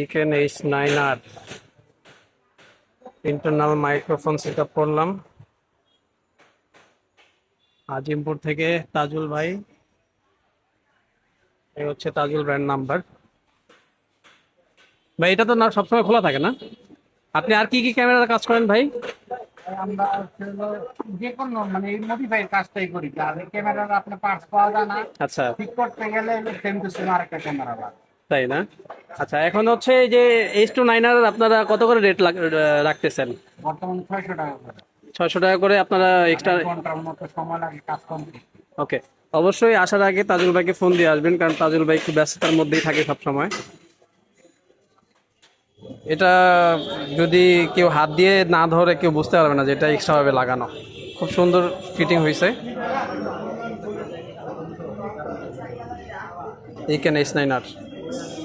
EKEN H nine R internal microphone set up করলাম। আজিমপুর থেকে তাজুল ভাই। এই হচ্ছে তাজুল ব্র্যান্ড নাম্বার। ভাই এটা তো না সবসময় খোলা থাকে না? আপনি আর কি কি ক্যামেরার কাজ করেন ভাই? আমরা যে কোনো মানে এই মডিফাইয়ের কাজটাই করি। আর ক্যামেরার আপনার পার্টস পাওয়া যায় না। আচ্ছা। ঠিক করতে গেলে সেম টু সেম আরেকটা ক্যামেরা লাগে। তাই না? আচ্ছা এখন হচ্ছে এই যে এইচ টু নাইন আর আপনারা কত করে রেট রাখতেছেন? বর্তমানে ছয়শো টাকা করে। ছয়শো টাকা করে আপনারা এক্সট্রা সময় লাগে কাজ ওকে অবশ্যই আসার আগে তাজুল ভাইকে ফোন দিয়ে আসবেন কারণ তাজুল ভাই খুব ব্যস্ততার মধ্যেই থাকে সব সময় এটা যদি কেউ হাত দিয়ে না ধরে কেউ বুঝতে পারবে না যে এটা এক্সট্রাভাবে লাগানো। খুব সুন্দর ফিটিং হয়েছে এই EKEN H nine R Thank you.